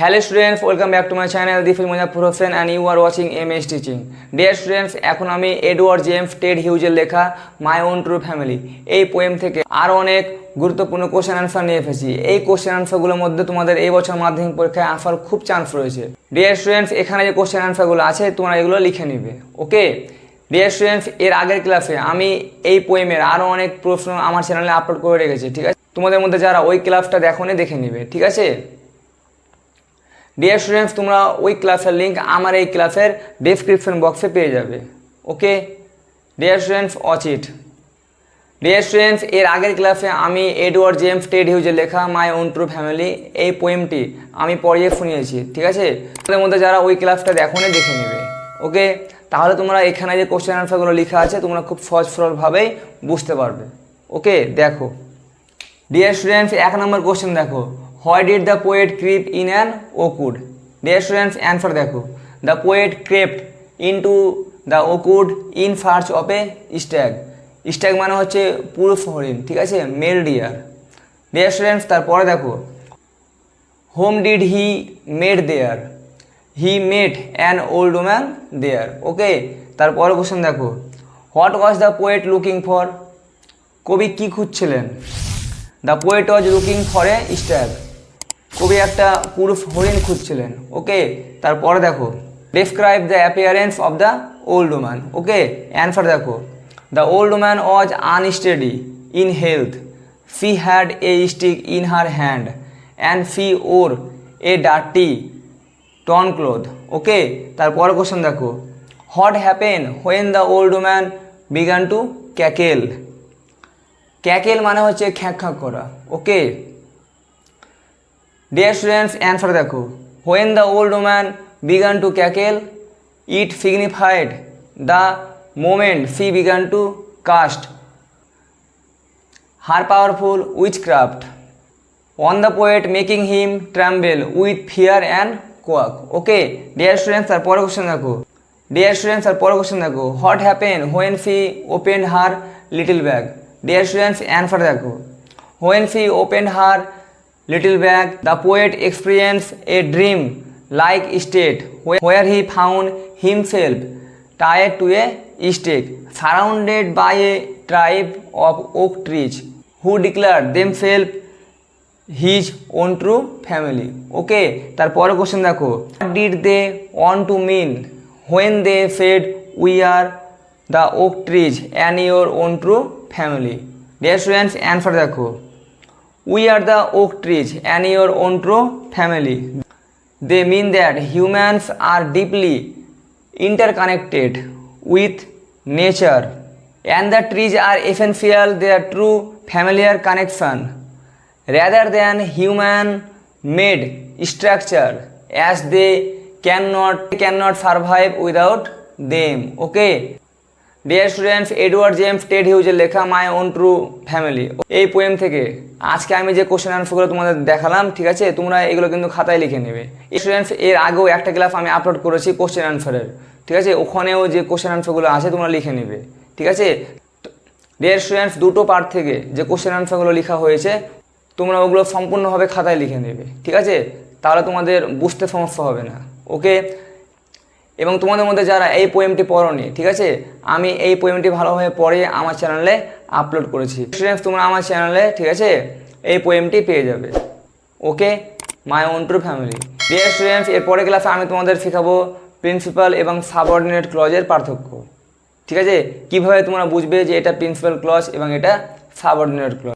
Hello students, welcome back to my channel দিফিল Muzaffar Hossain and you are watching M S teaching dear students এখন আমি Edward James Ted হিউজের লেখা my own true family এই poem থেকে আরও অনেক গুরুত্বপূর্ণ কোশ্চেন আনসার নিয়ে এসেছি। এই কোশ্চেন আনসারগুলোর মধ্যে তোমাদের এই বছর মাধ্যমিক পরীক্ষায় আসার খুব চান্স রয়েছে। ডিয়ার স্টুডেন্টস এখানে যে কোশ্চেন আনসারগুলো আছে, তোমরা এগুলো লিখে নিবে ওকে ডিয়ার স্টুডেন্টস এর আগের ক্লাসে আমি এই পোয়েমের আরও অনেক প্রশ্ন আমার চ্যানেলে আপলোড করে রেখেছি, ঠিক আছে? তোমাদের মধ্যে যারা ওই ক্লাসটা দেখো দেখে নিবে, ঠিক আছে? ডিয়ার স্টুডেন্টস তোমরা ওই ক্লাসের লিঙ্ক আমার এই ক্লাসের ডেসক্রিপশন বক্সে পেয়ে যাবে। Okay dear students watch it dear students এর আগের ক্লাসে আমি এডওয়ার্ড জেমস টেড হিউজের লেখা মাই ওন ট্রু ফ্যামিলি এই পোয়েমটি আমি পড়িয়ে শুনিয়েছি, ঠিক আছে? তোমাদের মধ্যে যারা ওই ক্লাসটা দেখোনি, দেখে নেবে। ওকে তাহলে তোমরা এখানে যে কোশ্চেন আনসারগুলো লেখা আছে, তোমরা খুব সহজ সরলভাবেই বুঝতে পারবে। ওকে দেখো। ডিয়ার স্টুডেন্টস এক নম্বর কোশ্চেন দেখো। Why did the poet creep in an oakwood dear students answer দেখো। The poet crept into the oakwood in search of a stag stag মানে হচ্ছে পুরুষ হরিণ, ঠিক আছে? মেল ডিয়ার ডিয়ার স্টুডেন্টস তারপরে দেখো। Whom did he met there he met an old man there okay তারপরে কোশ্চেন দেখো। What was the poet looking for কবি কী খুঁজছিলেন? The poet was looking for a stag কবি একটা পুরুষ হরিণ খুঁজছিলেন, ওকে? তারপরে দেখো describe the appearance of the old man okay? Answer দেখো the old man was unsteady in health she had a stick in her hand and she wore a dirty torn cloth okay? তারপরে question দেখো what happen when the old man began to cackle cackle মানে হচ্ছে খ্যাঁক খ্যাঁক করা, okay? Dear students answer দেখো। When the old woman began to cackle it signified the moment she began to cast her powerful witchcraft on the poet making him tremble with fear and quake okay dear students আর পরে question দেখো। Dear students আর পরে question দেখো। What happen when she open her little bag dear students answer দেখো। When she open her little bag the poet experience a dream like state where he found himself tied to a stake, surrounded by a tribe of oak trees, who declared themselves his own true family okay তারপরে question দেখো। Did they want to mean when they said we are the oak trees and your own true family dear students answer দেখো। We are the oak trees and your own true family they mean that humans are deeply interconnected with nature and the trees are essential their true familiar connection rather than human made structure as they cannot cannot survive without them okay dear students Edward James Ted হিউজের লেখা my own true family এই poem থেকে আজকে আমি যে question আনসারগুলো তোমাদের দেখালাম, ঠিক আছে? তোমরা এগুলো কিন্তু খাতায় লিখে নেবে। স্টুডেন্টস এর আগেও একটা ক্লাস আমি আপলোড করেছি কোশ্চেন আনসারের ঠিক আছে? ওখানেও যে কোশ্চেন আনসারগুলো আছে তোমরা লিখে নেবে। ঠিক আছে? ডিয়ার স্টুডেন্টস দুটো পার্ট থেকে যে কোশ্চেন আনসারগুলো লেখা হয়েছে, তোমরা ওগুলো সম্পূর্ণভাবে খাতায় লিখে নেবে। ঠিক আছে? তাহলে তোমাদের বুঝতে সমস্যা হবে না। ওকে এবং তোমাদের মধ্যে যারা এই পোয়েমটি পড়নি, ঠিক আছে? আমি এই পোয়েমটি ভালোভাবে পড়ে আমার চ্যানেলে আপলোড করেছি। স্টুডেন্টস তোমরা আমার চ্যানেলে ঠিক আছে? এই পোয়েমটি পেয়ে যাবে। Okay my own true family dear students এর পরের ক্লাসে আমি তোমাদের শেখাবো প্রিন্সিপাল এবং সাবঅর্ডিনেট ক্লজের পার্থক্য। ঠিক আছে? কীভাবে তোমরা বুঝবে যে এটা প্রিন্সিপাল ক্লজ এবং এটা সাবঅর্ডিনেট ক্লজ